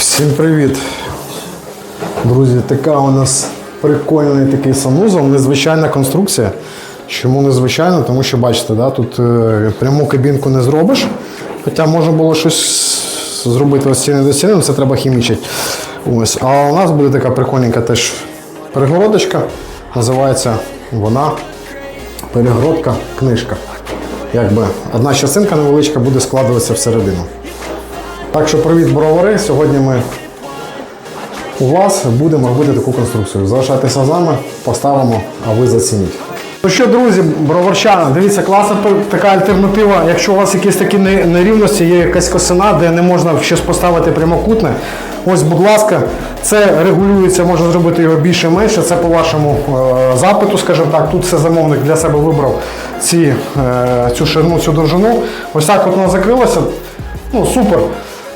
Всім привіт! Друзі, така у нас прикольний такий санузел, незвичайна конструкція. Чому незвичайна? Тому що бачите, да, тут е, пряму кабінку не зробиш. Хоча можна було щось зробити ось стіни до стіни, це треба хімічити. Ось. А у нас буде така прикольненька теж перегородочка. Називається вона перегородка книжка. Якби одна частинка невеличка буде складуватися всередину. Так що привіт, бровари. Сьогодні ми у вас будемо робити таку конструкцію. Залишайтеся з нами, поставимо, а ви зацініть. Ну що, друзі, броварчани, дивіться, класна така альтернатива. Якщо у вас якісь такі нерівності, є якась косина, де не можна щось поставити прямокутне. Ось, будь ласка, це регулюється, можна зробити його більше менше. Це по вашому е, запиту, скажімо так. Тут все замовник для себе вибрав ці, е, цю ширину, цю довжину. Ось так от воно закрилося. Ну, супер.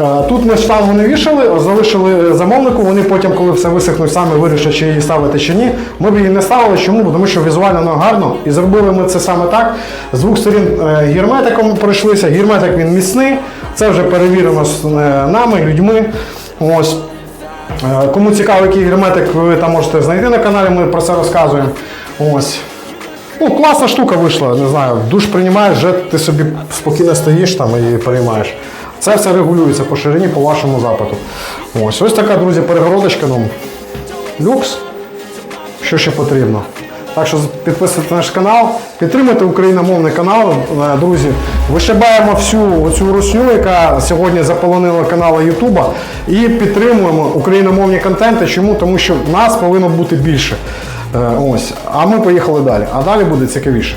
Е, Тут ми штангу не вішали, залишили замовнику. Вони потім, коли все висохнуть, самі вирішать, чи її ставити чи ні. Ми б її не ставили. Чому? Тому що візуально воно гарно. І зробили ми це саме так. З двох сторін е, герметиком пройшлися. Герметик він міцний. Це вже перевірено з, е, нами, людьми. Ось. Кому цікаво, який герметик, ви там можете знайти на каналі, ми про це розказуємо. Ось. Ну, класна штука вийшла, не знаю. Душ приймаєш, вже ти собі спокійно стоїш там і приймаєш. Це все регулюється по ширині, по вашому запиту. Ось ось така, друзі, перегородочка. Ну, люкс. Що ще потрібно? Так що підписуйтесь на наш канал, підтримуйте україномовний канал, е, друзі. Вишибаємо всю оцю русню, яка сьогодні заполонила канали Ютуба, і підтримуємо україномовні контенти. Чому? Тому що нас повинно бути більше. Е, Ось. А ми поїхали далі. А далі буде цікавіше.